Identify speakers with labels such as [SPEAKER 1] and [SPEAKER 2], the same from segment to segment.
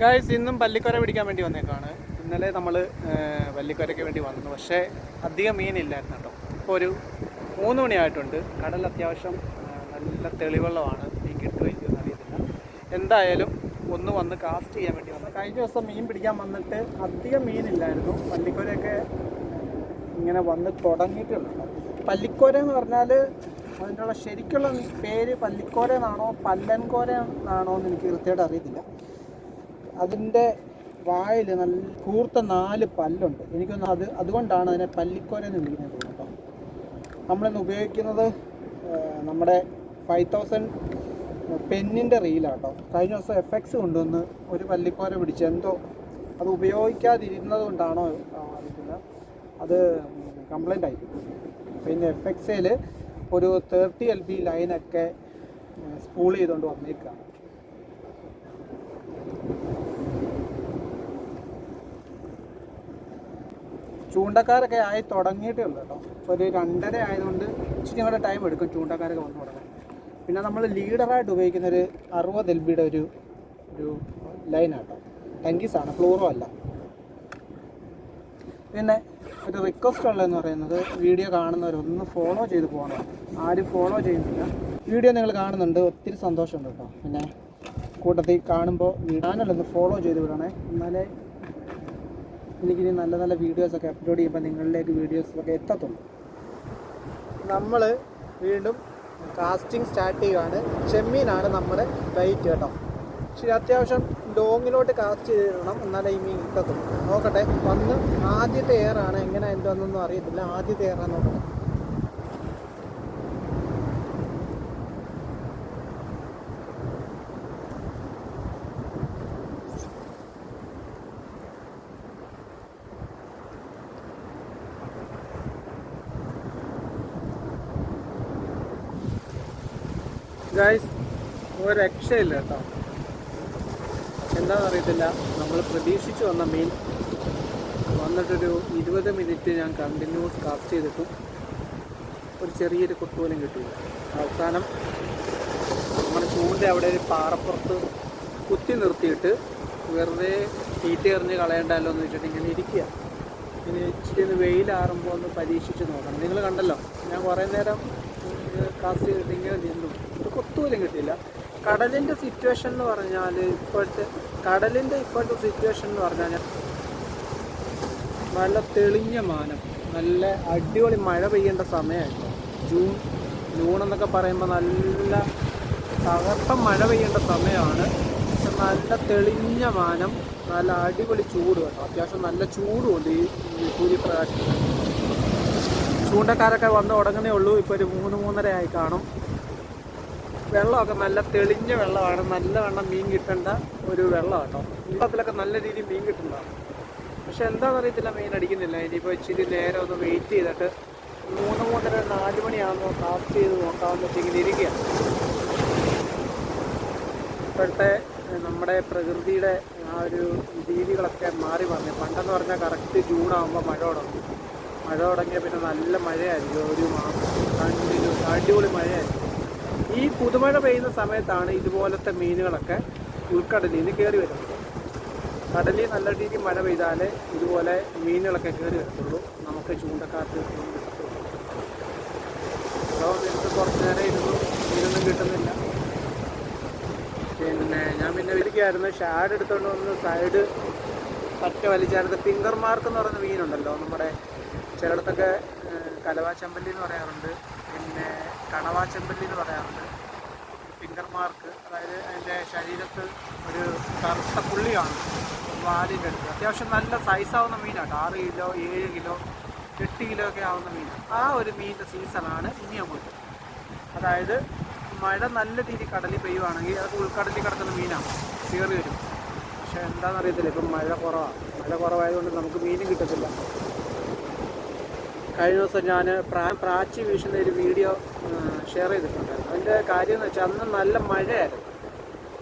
[SPEAKER 1] Guys ഇന്നും പല്ലിക്കൊര പിടിക്കാൻ വേണ്ടി വന്നേക്കാണ്. ഇന്നലെ നമ്മൾ പല്ലിക്കൊരയ്ക്ക് വേണ്ടി വന്നു. പക്ഷേ അധികം മീനില്ലായിരുന്നു കേട്ടോ ഇപ്പോൾ ഒരു മൂന്ന് മണിയായിട്ടുണ്ട്. കടൽ അത്യാവശ്യം നല്ല തെളിവെള്ളമാണ്. മീൻ കിട്ടുമോ ഇല്ലയോ അറിയത്തില്ല. എന്തായാലും ഒന്ന് വന്ന് കാസ്റ്റ് ചെയ്യാൻ വേണ്ടി വന്നു. കഴിഞ്ഞ ദിവസം മീൻ പിടിക്കാൻ വന്നിട്ട് അധികം മീനില്ലായിരുന്നു. പല്ലിക്കൊരയൊക്കെ ഇങ്ങനെ വന്ന് തുടങ്ങിയിട്ടുണ്ട്. പല്ലിക്കോര എന്ന് പറഞ്ഞാൽ അതിനുള്ള ശരിക്കുള്ള പേര് പല്ലിക്കോര എന്നാണോ പല്ലൻകോര എന്നാണോ എന്ന് എനിക്ക് കൃത്യമായിട്ട് അറിയത്തില്ല. അതിന്റെ വായിൽ നല്ല കൂർത്ത നാല് പല്ലുണ്ട്. എനിക്കൊന്ന് അത് അതുകൊണ്ടാണ് അതിനെ പല്ലിക്കോര എന്ന് വിളിക്കുന്നത് കേട്ടോ. നമ്മളിന്ന് ഉപയോഗിക്കുന്നത് നമ്മുടെ ഫൈവ് തൗസൻഡ് പെന്നിന്റെ റീലാട്ടോ കഴിഞ്ഞ ദിവസം എഫ് എക്സ് കൊണ്ടുവന്ന് ഒരു പല്ലിക്കോര പിടിച്ച് എന്തോ അത് ഉപയോഗിക്കാതിരുന്നത് കൊണ്ടാണോ അറിയത്തില്ല. അത് കംപ്ലൈന്റ് ആയി. പിന്നെ എഫ് എക്സയിൽ ഒരു തേർട്ടി എൽ ബി ലൈനൊക്കെ സ്പൂൾ ചെയ്തുകൊണ്ട് വന്നേക്കാണ്. ചൂണ്ടക്കാരൊക്കെ ആയി തുടങ്ങിയിട്ടേ ഉള്ളൂ കേട്ടോ. ഒരു രണ്ടര ആയതുകൊണ്ട് ഇച്ചിരി കൂടെ ടൈം എടുക്കും ചൂണ്ടക്കാരൊക്കെ വന്ന് തുടങ്ങാൻ. പിന്നെ നമ്മൾ ലീഡറായിട്ട് ഉപയോഗിക്കുന്ന ഒരു അറുപത് എൽ ബിയുടെ ഒരു ഒരു ലൈനാട്ടോ ടെങ്കീസാണ് ഫ്ലോറോ അല്ല. പിന്നെ ഒരു റിക്വസ്റ്റ് ഉള്ളതെന്ന് പറയുന്നത് വീഡിയോ കാണുന്നവരൊന്ന് ഫോളോ ചെയ്ത് പോകണം. ആരും ഫോളോ ചെയ്യുന്നില്ല. വീഡിയോ നിങ്ങൾ കാണുന്നുണ്ട് ഒത്തിരി സന്തോഷമുണ്ട് കേട്ടോ. പിന്നെ കൂട്ടത്തിൽ കാണുമ്പോൾ ചാനലൊന്ന് ഫോളോ ചെയ്ത് വിടണേ. എന്നാലേ എനിക്കിനി നല്ല നല്ല വീഡിയോസ് ഒക്കെ അപ്ലോഡ് ചെയ്യുമ്പോൾ നിങ്ങളിലേക്ക് വീഡിയോസ് ഒക്കെ എത്തത്തുള്ളൂ. നമ്മൾ വീണ്ടും കാസ്റ്റിംഗ് സ്റ്റാർട്ട് ചെയ്യുകയാണ് ചെമ്മീനാണ് നമ്മുടെ ബൈറ്റ് കേട്ടോ. പക്ഷേ അത്യാവശ്യം ലോങ്ങിലോട്ട് കാസ്റ്റ് ചെയ്തിടണം. എന്നാലേ ഈ മീൻ കിട്ടത്തുള്ളൂ. നോക്കട്ടെ വന്ന് ആദ്യത്തെ എയറാണ് എങ്ങനെ എന്താണെന്നൊന്നും അറിയത്തില്ല. ആദ്യത്തെ എയറാണ് നോക്കട്ടെ. ഗായ്സ് ഒരു രക്ഷയില്ല കേട്ടോ എന്താണെന്ന് അറിയത്തില്ല നമ്മൾ പ്രതീക്ഷിച്ച് വന്ന മീൻ വന്നിട്ടൊരു ഇരുപത് മിനിറ്റ് ഞാൻ കണ്ടിന്യൂസ് കാസ്റ്റ് ചെയ്തിട്ടും ഒരു ചെറിയൊരു കൊത്ത് പോലും കിട്ടിയില്ല. അവസാനം നമ്മുടെ ചൂണ്ട അവിടെ ഒരു പാറപ്പുറത്ത് കുത്തി നിർത്തിയിട്ട് വെറുതെ തീറ്റ എറിഞ്ഞ് കളയണ്ടല്ലോ എന്ന് വെച്ചിട്ട് ഇങ്ങനെ ഇരിക്കുക. ഇനി ഇച്ചിരി ഒന്ന് വെയിലാറുമ്പോൾ ഒന്ന് പരീക്ഷിച്ച് നോക്കണം. നിങ്ങൾ കണ്ടല്ലോ ഞാൻ കുറേ നേരം കാസ്റ്റ് ചെയ്തിട്ട് ഇങ്ങനെ നിന്നു. കൊത്തുപോലും കിട്ടിയില്ല. കടലിന്റെ സിറ്റുവേഷൻ എന്ന് പറഞ്ഞാൽ ഇപ്പോഴത്തെ കടലിന്റെ ഇപ്പോഴത്തെ സിറ്റുവേഷൻ എന്ന് പറഞ്ഞാൽ നല്ല തെളിഞ്ഞ മാനം നല്ല അടിപൊളി മഴ പെയ്യേണ്ട സമയമായിരുന്നു ജൂൺ ജൂൺ എന്നൊക്കെ പറയുമ്പോൾ നല്ല തകർപ്പം മഴ പെയ്യേണ്ട സമയമാണ് പക്ഷെ നല്ല തെളിഞ്ഞ മാനം നല്ല അടിപൊളി ചൂട് കേട്ടോ. അത്യാവശ്യം നല്ല ചൂടുമുണ്ട് ഈ സൂര്യപ്രകാശം ചൂണ്ടക്കാരൊക്കെ വന്ന് തുടങ്ങുന്നേ ഉള്ളൂ. ഇപ്പോൾ ഒരു മൂന്ന് മൂന്നര ആയി കാണും. വെള്ളമൊക്കെ നല്ല തെളിഞ്ഞ വെള്ളമാണ്. നല്ല വെള്ളം മീൻ കിട്ടേണ്ട ഒരു വെള്ളം കേട്ടോ വെള്ളത്തിലൊക്കെ നല്ല രീതിയിൽ മീൻ കിട്ടുന്നതാണ് പക്ഷെ എന്താണെന്ന് അറിയത്തില്ല മീൻ അടിക്കുന്നില്ല. ഇനിയിപ്പോൾ ഇച്ചിരി നേരം ഒന്ന് വെയിറ്റ് ചെയ്തിട്ട് മൂന്ന് മൂന്നര നാല് മണിയാകുമ്പോൾ കാസ്റ്റ് ചെയ്ത് നോക്കാമെന്ന് വെച്ചിങ്ങനെ ഇരിക്കുകയാണ് ഇപ്പോഴത്തെ നമ്മുടെ പ്രകൃതിയുടെ ആ ഒരു രീതികളൊക്കെ മാറി വന്നു. പണ്ടെന്ന് പറഞ്ഞാൽ കറക്റ്റ് ജൂൺ ആകുമ്പോൾ മഴ തുടങ്ങും. മഴ തുടങ്ങിയാൽ പിന്നെ നല്ല മഴയായിരിക്കും. ഒരു മാസം അടിപൊളി മഴയായിരിക്കും. ഈ പുതുമഴ പെയ്യുന്ന സമയത്താണ് ഇതുപോലത്തെ മീനുകളൊക്കെ ഉൾക്കടലിൽ നിന്ന് കയറി വരുന്നത്. കടലിൽ നല്ല രീതിയിൽ മഴ പെയ്താലേ ഇതുപോലെ മീനുകളൊക്കെ കയറി വരത്തുള്ളൂ. നമുക്ക് ചൂണ്ടക്കാർക്ക് മീൻ കിട്ടത്തുള്ളൂ കുറച്ച് നേരം ഇരുന്നു മീനൊന്നും കിട്ടുന്നില്ല. പിന്നെ ഞാൻ പിന്നെ വിളിക്കായിരുന്നു ഷാഡ് എടുത്തുകൊണ്ട് വന്ന് സൈഡ് പറ്റ വലിച്ചായിരുന്നു ഫിംഗർ മാർക്ക് എന്ന് പറയുന്ന മീനുണ്ടല്ലോ നമ്മുടെ ചിലയിടത്തൊക്കെ കലവാച്ചമ്പല്ലി എന്ന് പറയാറുണ്ട്. പിന്നെ കണവാച്ചമ്പല്ലി എന്ന് പറയാറുണ്ട്. മാർക്ക് അതായത് അതിന്റെ ശരീരത്ത് ഒരു കറുത്ത പുള്ളിയാണ് വാലിന്റെ അടുത്ത്. അത്യാവശ്യം നല്ല സൈസാവുന്ന മീനാണ് ആറ് കിലോ ഏഴ് കിലോ എട്ട് കിലോ ഒക്കെ ആവുന്ന മീൻ ആ ഒരു മീനിന്റെ സീസണാണ് ഇനി അങ്ങോട്ട്. അതായത് മഴ നല്ല രീതിയിൽ കടലിൽ പെയ്യുവാണെങ്കിൽ അത് ഉൾക്കടലിൽ കിടക്കുന്ന മീനാണ് കയറി വരും. പക്ഷേ എന്താണെന്ന് അറിയത്തില്ല. ഇപ്പം മഴ കുറവാണ് മഴ കുറവായതുകൊണ്ട് നമുക്ക് മീനും കിട്ടത്തില്ല. കഴിഞ്ഞ ദിവസം ഞാൻ പ്രാ പ്രാച്ചി വീശുന്ന ഒരു വീഡിയോ ഷെയർ ചെയ്തിട്ടുണ്ടായിരുന്നു അതിന്റെ കാര്യം എന്ന് വെച്ചാൽ അന്ന് നല്ല മഴയായിരുന്നു.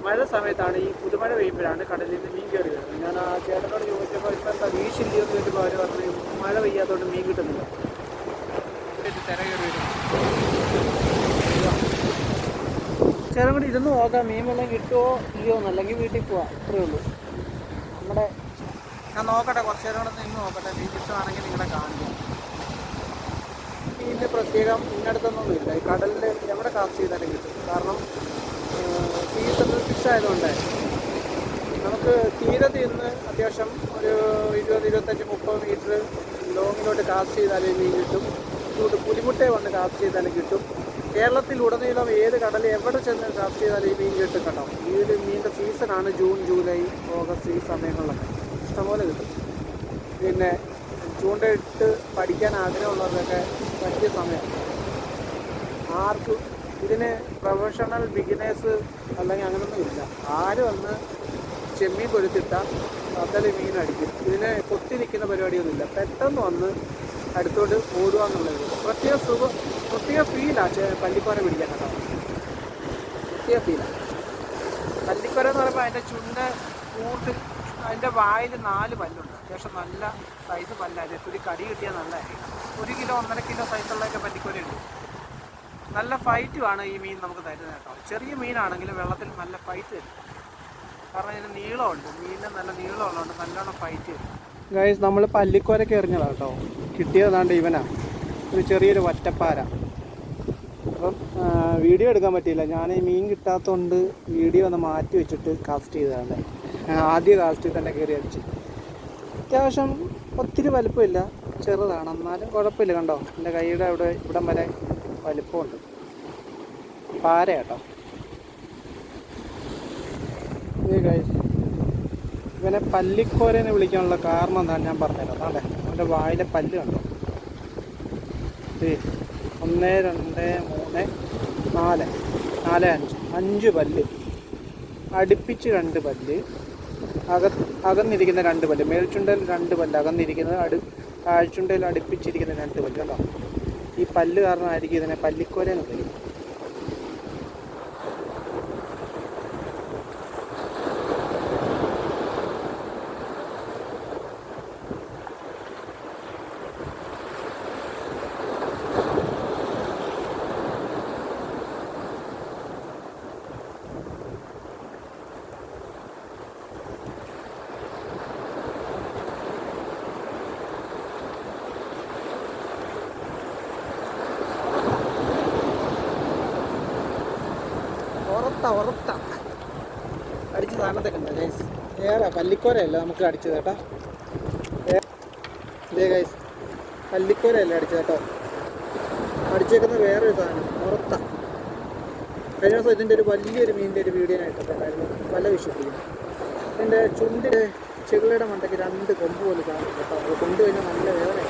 [SPEAKER 1] മഴ സമയത്താണ് ഈ പുതുമഴ പെയ്യുമ്പോഴാണ് കടലിൽ നിന്ന് മീൻ കയറി വരുന്നത്. ഞാൻ ആ ചേട്ടനോട് ചോദിച്ചപ്പോൾ ഇപ്പം എന്താ വീശില്ലയോ എന്ന് ചോദിച്ചപ്പോൾ അവർ പറഞ്ഞു മഴ പെയ്യാത്തതുകൊണ്ട് മീൻ കിട്ടുന്നില്ല. ചേട്ടൻ കൂടി ഇരുന്ന് നോക്കാം മീൻ വെള്ളം കിട്ടുമോ ഇല്ലയോ എന്നല്ലെങ്കിൽ വീട്ടിൽ പോവാം. അത്രേ ഉള്ളൂ. നമ്മുടെ ഞാൻ നോക്കട്ടെ കുറച്ച് നേരം കൂടെ നിന്ന് നോക്കട്ടെ. മീൻ കിട്ടുവാണെങ്കിൽ നിങ്ങളെ കാണിക്കാം മീനിന് പ്രത്യേകം ഇന്നടുത്തൊന്നും ഇല്ല ഈ കടലിൽ എവിടെ കാസ്റ്റ് ചെയ്താലും കിട്ടും. കാരണം സീസണൽ ഫിഷ് ആയതുകൊണ്ട് നമുക്ക് തീരത്ത് നിന്ന് അത്യാവശ്യം ഒരു ഇരുപത് ഇരുപത്തഞ്ച് മുപ്പത് മീറ്റർ ലോങ്ങിലോട്ട് കാസ്റ്റ് ചെയ്താലേ മീൻ കിട്ടും. ഇങ്ങോട്ട് പുലിമുട്ടയെ വന്ന് കാസ്റ്റ് ചെയ്താലും കിട്ടും. കേരളത്തിൽ ഉടനീളം ഏത് കടലിൽ എവിടെ ചെന്ന് കാസ്റ്റ് ചെയ്താലും ഈ മീൻ കിട്ടും കേട്ടോ. ഈ ഒരു മീനിന്റെ സീസണാണ് ജൂൺ ജൂലൈ ഓഗസ്റ്റ് ഈ സമയങ്ങളിലൊക്കെ. ഇഷ്ടംപോലെ കിട്ടും. പിന്നെ ചൂണ്ടയിട്ട് പഠിക്കാൻ ആഗ്രഹമുള്ളവർക്കൊക്കെ പറ്റിയ സമയം. ആർക്കും ഇതിന് പ്രൊഫഷണൽ ബിഗിനേഴ്സ് അല്ലെങ്കിൽ അങ്ങനൊന്നും ഇല്ല. ആര് വന്ന് ചെമ്മീൻ കൊരുത്തിട്ട അതൽ മീൻ അടിക്കും. ഇതിനെ കൊത്തി നിൽക്കുന്ന പരിപാടിയൊന്നുമില്ല. പെട്ടെന്ന് വന്ന് അടുത്തോട്ട് ഓടുക എന്നുള്ളത് പ്രത്യേക സുഖം പ്രത്യേക ഫീലാണ് പള്ളിക്കോര പിടിക്കാൻ കേട്ടോ. പ്രത്യേക ഫീലാണ് പള്ളിക്കോര എന്ന് പറയുമ്പോൾ അതിന്റെ ചുണ്ട കൂട്ട് അതിന്റെ വായിൽ നാല് പല്ലുണ്ട്. അത്യാവശ്യം നല്ല സൈസ് പല്ലായിരുന്നു ഒരു കടി കിട്ടിയാൽ നല്ലതായിരിക്കും ഒരു കിലോ ഒന്നര കിലോ സൈസുള്ളതൊക്കെ പല്ലിക്കോരയുണ്ട് നല്ല ഫൈറ്റുമാണ് ഈ മീൻ നമുക്ക് തരുന്നത് കേട്ടോ. ചെറിയ മീനാണെങ്കിലും വെള്ളത്തിൽ നല്ല ഫൈറ്റ് തരും കാരണം ഇതിന് നീളമുണ്ട്. മീനിന് നല്ല നീളമുള്ളതുകൊണ്ട് നല്ലോണം ഫൈറ്റ് തരും ഗൈസ് നമ്മൾ പല്ലിക്കോരൊക്കെ എറിഞ്ഞതാണ് കേട്ടോ. കിട്ടിയതാണ്ട് ഇവനാ. ഒരു ചെറിയൊരു വറ്റപ്പാര. അപ്പം വീഡിയോ എടുക്കാൻ പറ്റിയില്ല. ഞാൻ ഈ മീൻ കിട്ടാത്തതുകൊണ്ട് വീഡിയോ ഒന്ന് മാറ്റി വെച്ചിട്ട് കാസ്റ്റ് ചെയ്തതാണ്. ആദ്യ കാസ്റ്റിൽ തന്നെ കയറി അടിച്ചു. അത്യാവശ്യം ഒത്തിരി വലിപ്പമില്ല. ചെറുതാണ്. എന്നാലും കുഴപ്പമില്ല കണ്ടോ? എന്റെ കൈയുടെ അവിടെ ഇവിടം വരെ വലിപ്പമുണ്ട്. പാര കേട്ടോ ഇവനെ പല്ലിക്കോരനെ വിളിക്കാനുള്ള കാരണം എന്താണ് ഞാൻ പറഞ്ഞുതരാം. അതെ അവന്റെ വായിലെ പല്ല് കണ്ടോ? ഒന്ന് രണ്ട് മൂന്ന് നാല്. നാല് അഞ്ച്. അഞ്ച് പല്ല്. അടുപ്പിച്ച് രണ്ട് പല്ല്. അക അകന്നിരിക്കുന്ന രണ്ട് പല്ല്. മേൽച്ചുണ്ടയിൽ രണ്ട് പല്ല് അകന്നിരിക്കുന്നത് അടു താഴ്ചുണ്ടയിൽ അടുപ്പിച്ചിരിക്കുന്ന രണ്ട് പല്ല് കണ്ടോ? ഈ പല്ല് കാരണമായിരിക്കും ഇതിനെ പല്ലിക്കോര എന്ന് വിളിക്കുന്നത്. ഉറത്ത ഉറത്ത അടിച്ച് സാധനത്തൊക്കെ ഏറെ പല്ലിക്കോരയല്ല നമുക്ക് അടിച്ചത് കേട്ടോ? ഇതേ ഗൈസ് പല്ലിക്കോരയല്ല അടിച്ചത് കേട്ടോ? അടിച്ചേക്കുന്ന ഒരു സാധനം ഉറത്ത കഴിഞ്ഞ ദിവസം ഇതിന്റെ ഒരു വലിയൊരു മീനിന്റെ ഒരു വീഡിയോ ആയിട്ടുണ്ടായിരുന്നു പല വിഷയത്തിലും ഇതിന്റെ ചുണ്ടിന്റെ ചെകിളയുടെ മണ്ടയ്ക്ക് രണ്ട് കൊമ്പ് പോലെ കാണും കേട്ടോ. അത് കൊണ്ടുകഴിഞ്ഞാൽ നല്ല വേദനയാണ്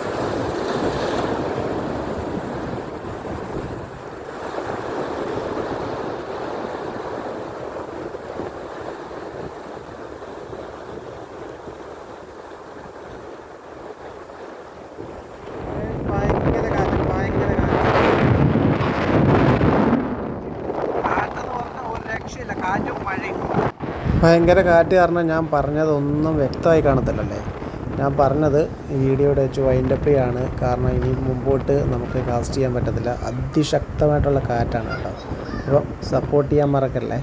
[SPEAKER 1] ഭയങ്കര കാറ്റ് ഭയങ്കര ഭയങ്കര കാറ്റ് കാരണം ഞാൻ പറഞ്ഞതൊന്നും വ്യക്തമായി കാണത്തില്ലല്ലേ. ഞാൻ പറഞ്ഞത് ഈ വീഡിയോയുടെ വെച്ച് വൈൻഡപ്പ് ചെയ്യാണ്. കാരണം ഇനി മുമ്പോട്ട് നമുക്ക് കാസ്റ്റ് ചെയ്യാൻ പറ്റത്തില്ല. അതിശക്തമായിട്ടുള്ള കാറ്റാണ് കേട്ടോ. അപ്പം സപ്പോർട്ട് ചെയ്യാൻ മറക്കല്ലേ?